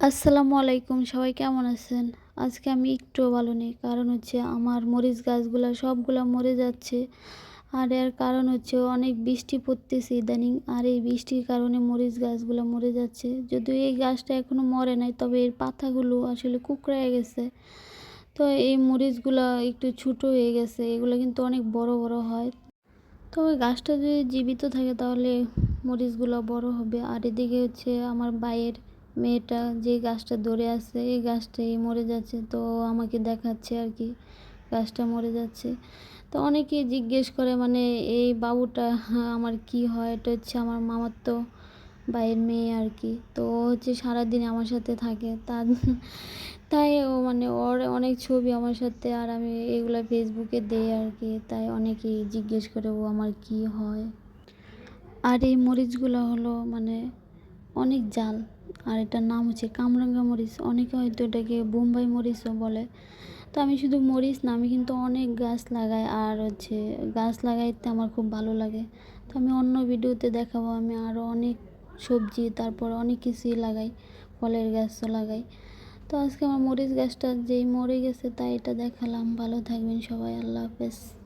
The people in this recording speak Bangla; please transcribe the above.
আসসালামু আলাইকুম, সবাই কেমন আছেন? আজকে আমি একটুও ভালো নেই, কারণ হচ্ছে আমার মরিচ গাছগুলো সবগুলো মরে যাচ্ছে। আর এর কারণ হচ্ছে অনেক বৃষ্টি পড়তেছে ইদানিং, আর এই বৃষ্টির কারণে মরিচ গাছগুলো মরে যাচ্ছে। যদিও এই গাছটা এখনও মরে নাই, তবে এর পাতাগুলো আসলে কুকড়ায় গেছে। তো এই মরিচগুলো একটু ছোটো হয়ে গেছে, এগুলো কিন্তু অনেক বড় বড় হয়। তবে গাছটা যদি জীবিত থাকে তাহলে মরিচগুলো বড় হবে। আর এদিকে হচ্ছে আমার বাইয়ের মেয়েটা যে গাছটা ধরে আছে, এই গাছটাই মরে যাচ্ছে। তো আমাকে দেখাচ্ছে আর কি, গাছটা মরে যাচ্ছে। তো অনেকেই জিজ্ঞেস করে মানে এই বাবুটা, আমার কি হয়? এটা হচ্ছে আমার মামার তো ভাইয়ের মেয়ে আর কি। তো হচ্ছে সারাদিন আমার সাথে থাকে। তার, তাই ও মানে ওর অনেক ছবি আমার সাথে আর আমি এগুলো ফেসবুকে দেই আর কি। তাই অনেকেই জিজ্ঞেস করে, ও, আমার কি হয়? আর এই মরিচগুলো হলো মানে অনেক জাল। আর এটার নাম হচ্ছে কামরাঙ্গা মরিচ। অনেকে হয়তো এটাকে বোম্বাই মরিচও বলে। তো আমি শুধু মরিচ না, আমি কিন্তু অনেক গাছ লাগাই আর হচ্ছে গাছ লাগাইতে আমার খুব ভালো লাগে। তো আমি অন্য ভিডিওতে দেখাবো, আমি আরও অনেক সবজি, তারপর অনেক কিছুই লাগাই, ফলের গাছও লাগাই। তো আজকে আমার মরিচ গাছটা যেই মরে গেছে তাই এটা দেখালাম। ভালো থাকবেন সবাই, আল্লাহ হাফেজ।